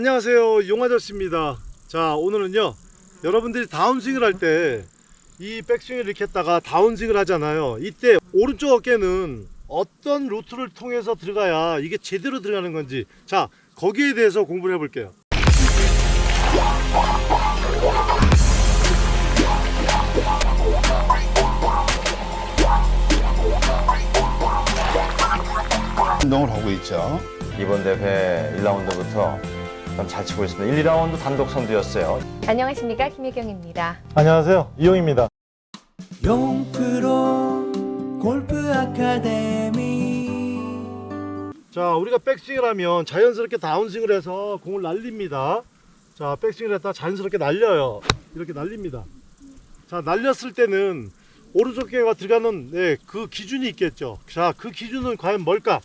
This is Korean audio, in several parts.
안녕하세요. 용아저씨입니다. 자 오늘은요 여러분들이 다운스윙을 할 때 이 백스윙을 이렇게 했다가 다운스윙을 하잖아요. 이때 오른쪽 어깨는 어떤 루트를 통해서 들어가야 이게 제대로 들어가는 건지 자 거기에 대해서 공부를 해볼게요. 운동을 하고 있죠. 이번 대회 1라운드부터 잘 치고 있습니다. 1, 2라운드 단독 선두였어요. 안녕하십니까? 김혜경입니다. 안녕하세요. 이용입니다. 용프로 골프 아카데미. 자 우리가 백스윙을 하면 자연스럽게 다운스윙을 해서 공을 날립니다. 자 백스윙을 했다 자연스럽게 날려요. 이렇게 날립니다. 자 날렸을 때는 오른쪽 개가 들어가는 네, 그 기준이 있겠죠. 자 그 기준은 과연 뭘까?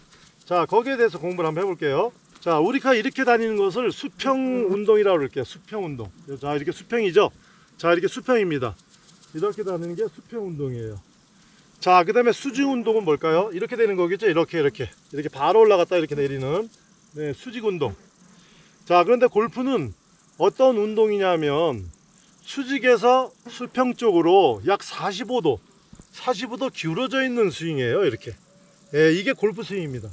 자 거기에 대해서 공부를 한번 해볼게요 자 우리가 이렇게 다니는 것을 수평 운동이라고 그럴게요 수평 운동 자 이렇게 수평이죠 자 이렇게 수평입니다 이렇게 다니는 게 수평 운동이에요 자, 그 다음에 수직 운동은 뭘까요? 이렇게 되는 거겠죠? 이렇게, 이렇게. 이렇게 바로 올라갔다 이렇게 내리는, 네, 수직 운동. 자, 그런데 골프는 어떤 운동이냐면, 수직에서 수평 쪽으로 약 45도, 45도 기울어져 있는 스윙이에요, 이렇게. 예, 이게 골프 스윙입니다.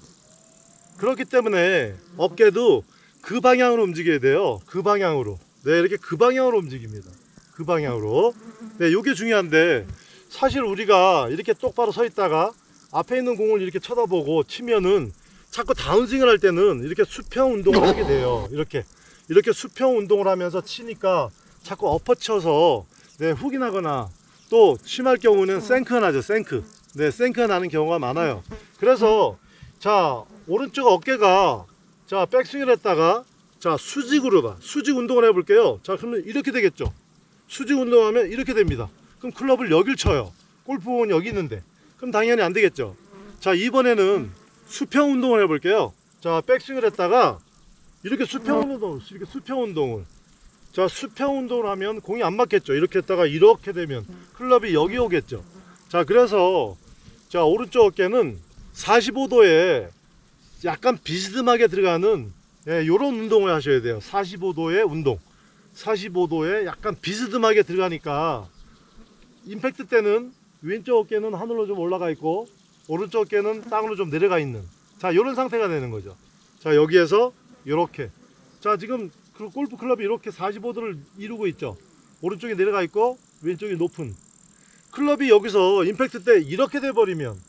그렇기 때문에 어깨도 그 방향으로 움직여야 돼요. 그 방향으로. 네, 이렇게 그 방향으로 움직입니다. 그 방향으로. 네, 요게 중요한데, 사실 우리가 이렇게 똑바로 서 있다가 앞에 있는 공을 이렇게 쳐다보고 치면은 자꾸 다운스윙을 할 때는 이렇게 수평 운동을 하게 돼요. 이렇게 이렇게 수평 운동을 하면서 치니까 자꾸 엎어쳐서 네, 훅이 나거나 또 심할 경우는 생크가 나죠. 생크. 네, 생크가 나는 경우가 많아요. 그래서 자 오른쪽 어깨가 자 백스윙을 했다가 자 수직으로 봐. 수직 운동을 해볼게요. 자 그러면 이렇게 되겠죠. 수직 운동하면 이렇게 됩니다. 그럼 클럽을 여길 쳐요. 골프공은 여기 있는데. 그럼 당연히 안 되겠죠. 자, 이번에는 수평 운동을 해볼게요. 자, 백스윙을 했다가 이렇게 수평 운동, 이렇게 수평 운동을. 자, 수평 운동을 하면 공이 안 맞겠죠. 이렇게 했다가 이렇게 되면 클럽이 여기 오겠죠. 자, 그래서 자, 오른쪽 어깨는 45도에 약간 비스듬하게 들어가는 예, 요런 운동을 하셔야 돼요. 45도의 운동. 45도에 약간 비스듬하게 들어가니까 임팩트 때는 왼쪽 어깨는 하늘로 좀 올라가 있고 오른쪽 어깨는 땅으로 좀 내려가 있는 자 이런 상태가 되는 거죠. 자 여기에서 이렇게. 자 지금 그 골프 클럽이 이렇게 45도를 이루고 있죠. 오른쪽이 내려가 있고 왼쪽이 높은. 클럽이 여기서 임팩트 때 이렇게 돼 버리면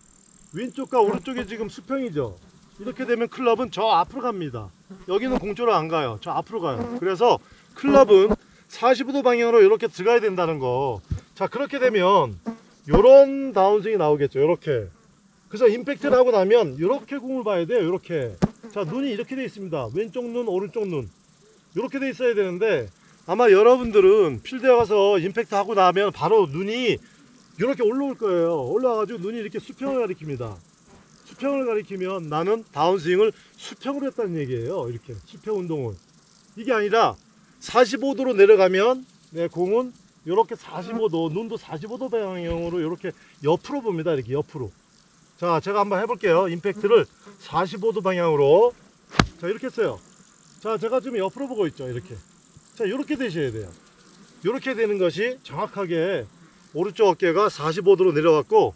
왼쪽과 오른쪽이 지금 수평이죠 이렇게 되면 클럽은 저 앞으로 갑니다. 여기는 공조로 안 가요. 저 앞으로 가요. 그래서 클럽은 45도 방향으로 이렇게 들어가야 된다는 거. 자 그렇게 되면 요런 다운스윙이 나오겠죠. 요렇게. 그래서 임팩트를 하고 나면 요렇게 공을 봐야 돼요. 요렇게. 자 눈이 이렇게 돼 있습니다. 왼쪽 눈 오른쪽 눈. 요렇게 돼 있어야 되는데 아마 여러분들은 필드에 가서 임팩트 하고 나면 바로 눈이 이렇게 올라올 거예요. 올라와가지고 눈이 이렇게 수평을 가리킵니다 수평을 가리키면 나는 다운스윙을 수평으로 했다는 얘기예요 이렇게. 수평 운동을. 이게 아니라 45도로 내려가면 내 공은 이렇게 45도 눈도 45도 방향으로 이렇게 옆으로 봅니다 이렇게 옆으로. 자 제가 한번 해볼게요 임팩트를. 45도 방향으로. 자 이렇게 했어요. 자 제가 지금 옆으로 보고 있죠 이렇게. 자 이렇게 되셔야 돼요. 이렇게 되는 것이 정확하게 오른쪽 어깨가 45도로 내려갔고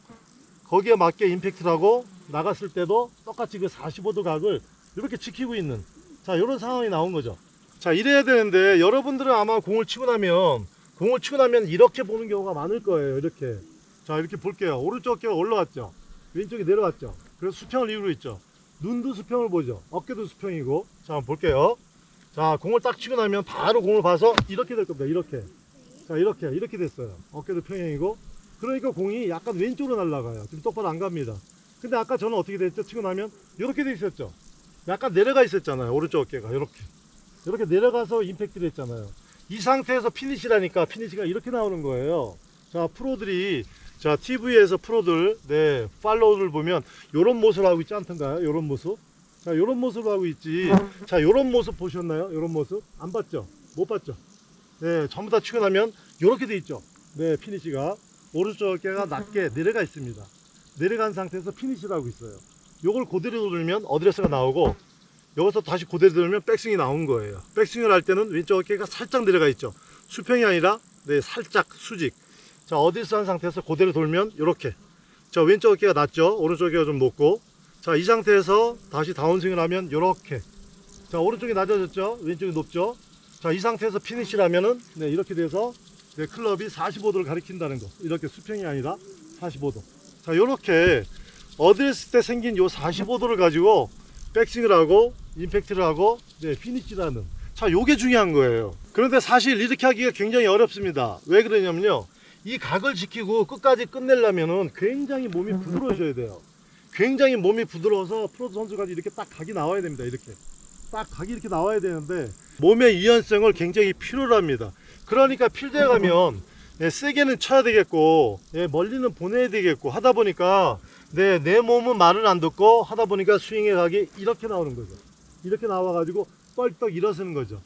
거기에 맞게 임팩트를 하고 나갔을 때도 똑같이 그 45도 각을 이렇게 지키고 있는 자 이런 상황이 나온 거죠. 자 이래야 되는데 여러분들은 아마 공을 치고 나면 공을 치고 나면 이렇게 보는 경우가 많을 거예요 이렇게. 자 이렇게 볼게요. 오른쪽 어깨가 올라갔죠. 왼쪽이 내려갔죠. 그래서 수평을 이루고 있죠. 눈도 수평을 보죠. 어깨도 수평이고. 자 한번 볼게요. 자 공을 딱 치고 나면 바로 공을 봐서 이렇게 될 겁니다 이렇게. 자 이렇게 이렇게 됐어요. 어깨도 평행이고. 그러니까 공이 약간 왼쪽으로 날아가요. 지금 똑바로 안 갑니다 근데 아까 저는 어떻게 됐죠 치고 나면 이렇게 돼 있었죠 약간 내려가 있었잖아요 오른쪽 어깨가 이렇게 이렇게 내려가서 임팩트를 했잖아요 이 상태에서 피니시라니까 피니시가 이렇게 나오는 거예요. 자, 프로들이 자, TV에서 프로들 네, 팔로우를 보면 요런 모습을 하고 있지 않던가요? 요런 모습. 자, 요런 모습을 하고 있지. 자, 요런 모습 보셨나요? 요런 모습? 안 봤죠? 못 봤죠? 네, 전부 다 치고 나면 요렇게 돼 있죠. 네, 피니시가 오른쪽 어깨가 낮게 내려가 있습니다. 내려간 상태에서 피니시를 하고 있어요. 요걸 그대로 돌리면 어드레스가 나오고 여기서 다시 고대로 들면 백스윙이 나온 거예요. 백스윙을 할 때는 왼쪽 어깨가 살짝 내려가 있죠. 수평이 아니라 네, 살짝 수직. 자, 어디서 한 상태에서 고대로 돌면 이렇게. 자, 왼쪽 어깨가 낮죠. 오른쪽 어깨가 좀 높고. 자, 이 상태에서 다시 다운스윙을 하면 이렇게. 자, 오른쪽이 낮아졌죠. 왼쪽이 높죠. 자, 이 상태에서 피니시를 하면은 네, 이렇게 돼서 네, 클럽이 45도를 가리킨다는 거. 이렇게 수평이 아니라 45도. 자, 요렇게 어드레스 때 생긴 요 45도를 가지고 백스윙을 하고 임팩트를 하고 네, 피니시를 하는. 자, 요게 중요한 거예요. 그런데 사실 이렇게 하기가 굉장히 어렵습니다. 왜 그러냐면요. 이 각을 지키고 끝까지 끝내려면은 굉장히 몸이 부드러워져야 돼요. 굉장히 몸이 부드러워서 프로 선수가 이렇게 딱 각이 나와야 됩니다. 이렇게. 딱 각이 이렇게 나와야 되는데 몸의 유연성을 굉장히 필요로 합니다. 그러니까 필드에 가면 예, 세게는 쳐야 되겠고 예, 멀리는 보내야 되겠고 하다 보니까 네, 내 몸은 말을 안 듣고 하다 보니까 스윙의 각이 이렇게 나오는 거죠. 이렇게 나와 가지고 뻘떡 일어서는 거죠.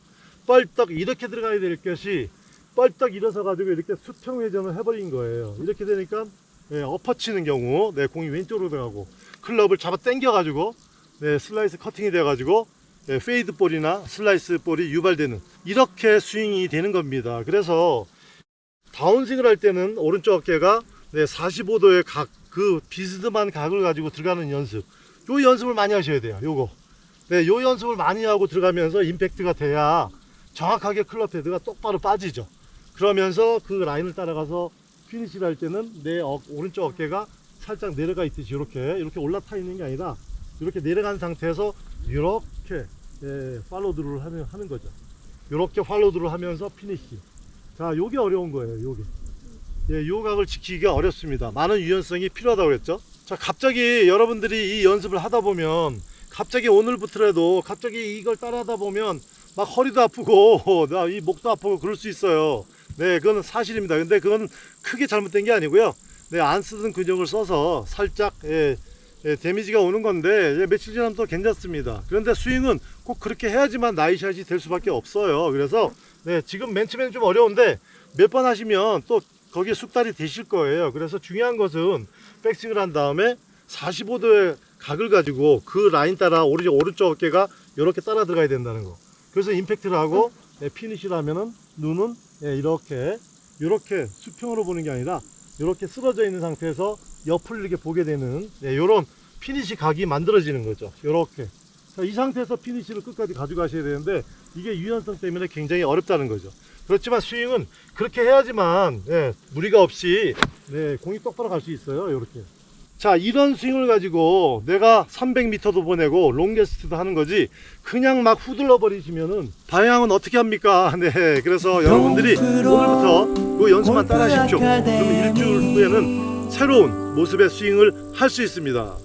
뻘떡 이렇게 들어가야 될 것이 뻘떡 일어서 가지고 이렇게 수평 회전을 해버린 거예요. 이렇게 되니까 예, 엎어치는 경우 네, 공이 왼쪽으로 들어가고 클럽을 잡아 당겨 가지고 네, 슬라이스 커팅이 돼 가지고 네, 페이드 볼이나 슬라이스 볼이 유발되는 이렇게 스윙이 되는 겁니다. 그래서 다운스윙을 할 때는 오른쪽 어깨가 네, 45도의 각, 그 비스듬한 각을 가지고 들어가는 연습. 요 연습을 많이 하셔야 돼요. 요거. 네, 요 연습을 많이 하고 들어가면서 임팩트가 돼야 정확하게 클럽 헤드가 똑바로 빠지죠. 그러면서 그 라인을 따라가서 피니시를 할 때는 내 어- 오른쪽 어깨가 살짝 내려가 있듯이 이렇게 이렇게 올라타 있는 게 아니라 이렇게 내려간 상태에서 이렇게 예, 팔로드를 하는, 하는 거죠. 이렇게 팔로드를 하면서 피니시. 자, 요게 어려운 거예요. 요게. 예, 요 각을 지키기가 어렵습니다. 많은 유연성이 필요하다고 그랬죠. 자, 갑자기 여러분들이 이 연습을 하다 보면 갑자기 오늘부터라도 갑자기 이걸 따라하다 보면 막 허리도 아프고 나 이 목도 아프고 그럴 수 있어요. 네, 그건 사실입니다. 근데 그건 크게 잘못된 게 아니고요. 네, 안 쓰던 근육을 써서 살짝 예, 예, 데미지가 오는 건데 예, 며칠 지나면 또 괜찮습니다. 그런데 스윙은 꼭 그렇게 해야지만 나이샷이 될 수밖에 없어요. 그래서 네, 지금 맨 처음에는 좀 어려운데 몇 번 하시면 또 거기에 숙달이 되실 거예요. 그래서 중요한 것은 백스윙을 한 다음에 45도의 각을 가지고 그 라인 따라 오른쪽, 오른쪽 어깨가 이렇게 따라 들어가야 된다는 거. 그래서 임팩트를 하고 네, 피니시를 하면은 눈은 예, 이렇게 이렇게 수평으로 보는 게 아니라 이렇게 쓰러져 있는 상태에서 옆을 이렇게 보게 되는 이런 피니시 각이 만들어지는 거죠. 이렇게 자, 이 상태에서 피니시를 끝까지 가져가셔야 되는데 이게 유연성 때문에 굉장히 어렵다는 거죠. 그렇지만 스윙은 그렇게 해야지만 예, 무리가 없이 네, 공이 똑바로 갈 수 있어요. 이렇게. 자 이런 스윙을 가지고 내가 300m도 보내고 롱게스트도 하는 거지 그냥 막 후들러 버리시면은 방향은 어떻게 합니까? 네 그래서 여러분들이 오늘부터 그 연습만 따라 하십시오. 그러면 일주일 후에는 새로운 모습의 스윙을 할 수 있습니다.